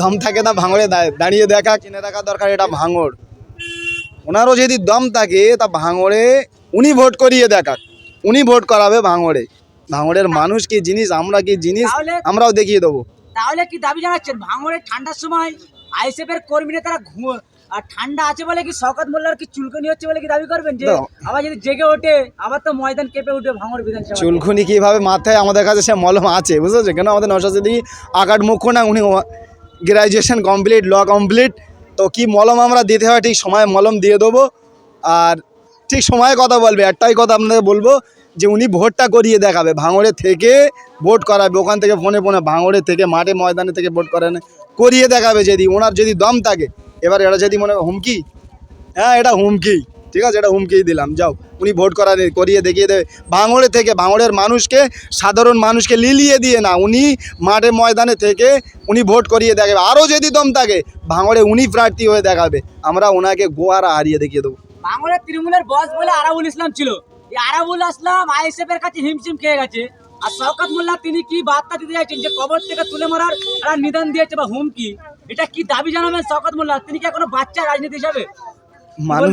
দম থাকে না ভাঙড়ে দাঁড়িয়ে দেখা কিনে দেখা দরকার এটা ভাঙড়। ওনারও যদি দম থাকে তা ভাঙড়ে উনি ভোট করিয়ে দেখাক। উনি ভোট করাবে ভাঙড়ে। ভাঙড়ের মানুষ কি জিনিস আমরা কি জিনিস আমরাও দেখিয়ে দেবো। তাহলে কি দাবি জানাচ্ছেন? ভাঙড়ে ঠান্ডার সময় আইএসএফ এর কর্মীরা তারা ঘুম আর ঠান্ডা আছে বলে কি শওকত মোল্লার কি চুলকনি হচ্ছে বলে কি দাবি করবেন যে আবার যদি জেগে ওঠে আবার তো ময়দান কেঁপে উঠবে ভাঙড় বিধানসভা। চুলখুনি কীভাবে মাথায়? আমাদের কাছে সে মলম আছে বুঝেছ? কেন আমাদের নশাশি দিকে আকাট মুখ্য না উনি গ্র্যাজুয়েশন কমপ্লিট ল কমপ্লিট তো কি মলম আমরা দিতে হয়? ঠিক সময় মলম দিয়ে দেবো। আর ঠিক সময়ে কথা বলবে একটাই কথা আপনাদের বলব যে উনি ভোটটা করিয়ে দেখাবে। ভাঙড়ে থেকে ভোট করাবে ওখান থেকে ফোনে ফোনে ভাঙড়ে থেকে মাঠে ময়দানে থেকে ভোট করানো করিয়ে দেখাবে যদি ওনার যদি দম থাকে। এবার এটা যদি মনে হুমকি হ্যাঁ এটা হুমকি, ঠিক আছে, এটা হুমকি দিলাম, যাও, উনি ভোট করা করিয়ে দেখিয়ে দেবে। ভাঙড়ে থেকে, ভাঙড়ের মানুষকে, সাধারণ মানুষকে লিলিয়ে দিয়ে না, উনি মাঠে ময়দানে থেকে উনি ভোট করিয়ে দেখাবে। আরও যদি দম থাকে, ভাঙড়ে উনি প্রার্থী হয়ে দেখাবে। আমরা ওনাকে গোয়ারা হারিয়ে দেখিয়ে দেবো। ভাঙড়ের তৃণমূলের বস বলে আরাবুল ইসলাম ছিল। এই আরাবুল আসলাম আইএসএফ এর কাছে হিমশিম খেয়ে গেছে। আর শওকত মোল্লা, তিনি কি বার্তা দিতে চাইছেন যে কবর থেকে তুলে মারার নিদান দিয়েছে বা হুমকি? এটা কি দাবি জানাবেন শওকত মোল্লা? তিনি কি এখনও বাচ্চা রাজনীতি হিসাবে? মানুষ?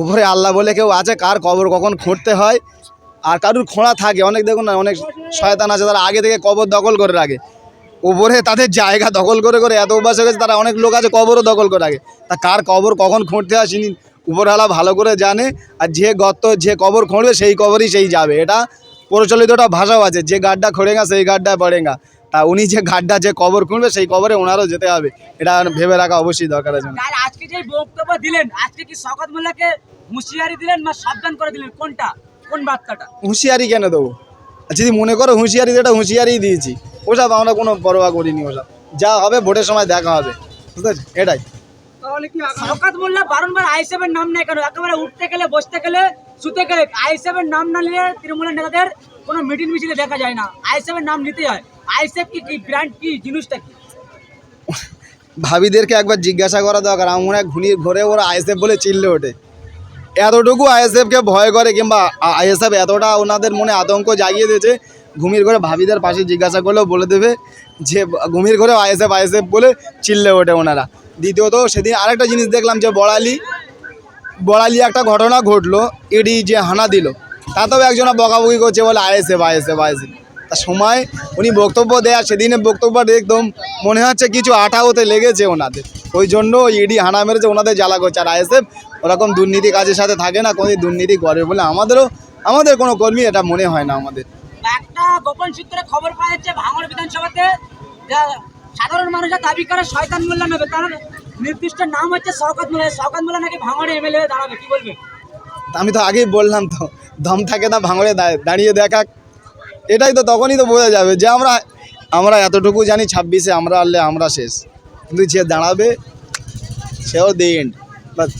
উপরে আল্লাহ বলে কেউ আছে কার কবর কখন খুঁড়তে হয় আর কারুর খোঁড়া থাকে। অনেক দেখুন না অনেক শয়তান আছে তারা আগে থেকে কবর দখল করে রাখে। উপরে তাদের জায়গা দখল করে করে এত অভ্যাস হয়ে গেছে তারা অনেক লোক আছে কবরও দখল করে রাখে। তা কার কবর কখন খুঁড়তে হয় তিনি উপরওয়ালা ভালো করে জানে আর যে গর্ত যে কবর খুঁড়বে সেই কবরই সেই যাবে। এটা প্রচলিত একটা ভাষাও আছে যে গাড্ডা খোঁড়েঙ্গা সেই গাড্ডায় পড়েঙ্গা তা উনি যে গাড্ডা যে কবর খুঁড়বে সেই কবরে ওনারও যেতে হবে। এটা ভেবে রাখা অবশ্যই দরকার আছে আর আজকে যে বক্তব্য দিলেন আজকে কি শওকত মোল্লাকে হুঁশিয়ারি দিলেন না সাবধান করে দিলেন? কোনটা? কোন বার্তাটা? হুঁশিয়ারি কেন দেবো? যদি মনে করো হুঁশিয়ারি যেটা হুঁশিয়ারি দিয়েছি ওসব আমরা কোনো পরোয়া করিনি ওসব। যা হবে ভোটের সময় দেখা হবে বুঝতে পারছি? এটাই। শওকত মোল্লা বারংবার নাম নেয় কেন? একেবারে উঠতে গেলে বসতে গেলে শুতে গেলে নাম না নিলে তৃণমূলের নেতাদের কোনো মিটিং মিছিলে দেখা যায় না। আইএসএফ এর নাম নিতে হয়। ভাবিদেরকে একবার জিজ্ঞাসা করা দরকার, আমার ঘুরিয়ে ঘরে ওরা আইএসএফ বলে চিল্লে ওঠে। এতটুকু আইএসএফকে ভয় করে কিংবা আইএসএফ এতটা ওনাদের মনে আতঙ্ক জাগিয়ে দিয়েছে, ঘুমির ঘরে ভাবিদের পাশে জিজ্ঞাসা করলেও বলে দেবে যে, ঘুমির ঘরে আইএসএফ আইএসএফ বলে চিল্লে ওঠে ওনারা। দ্বিতীয়ত, সেদিন আরেকটা জিনিস দেখলাম যে, বড়ালি বড়ালি একটা ঘটনা ঘটলো, ইডি যে হানা দিল, তাতেও একজনা বকাবকি করছে বলে আইএসএফ আইএসএফ আইএসএফ। তা সময় উনি বক্তব্য দেয়া সেদিনের বক্তব্য একদম মনে হচ্ছে কিছু আঠা হতে লেগেছে ওনাদের। ওই জন্য ইডি হানা মেরেছে ওনাদের জ্বালা করছে। আর আইএসএফ ওরকম দুর্নীতি কাজের সাথে থাকে না কোনো দুর্নীতি করে বলে আমাদেরও আমাদের কোনো কর্মী এটা মনে হয় না আমাদের। একটা গোপন সূত্রে খবর পাওয়া যাচ্ছে ভাঙড় বিধানসভাতে সাধারণ মানুষরা দাবি করে শয়তান মোল্লা নেবে। তার নির্দিষ্ট নাম হচ্ছে শওকত মোল্লা। শওকত মোল্লা নাকি ভাঙড়ে এমএলএ দাঁড়াবে কি বলবে? আমি তো আগেই বললাম তো দম থাকে না ভাঙড়ে দাঁড়িয়ে দেখাক এটাই তো তখনই তো বোঝা যাবে যে আমরা আমরা এতটুকু জানি ছাব্বিশে আমরা আনলে আমরা শেষ। কিন্তু যে দাঁড়াবে, সেও দি এন্ড বাস।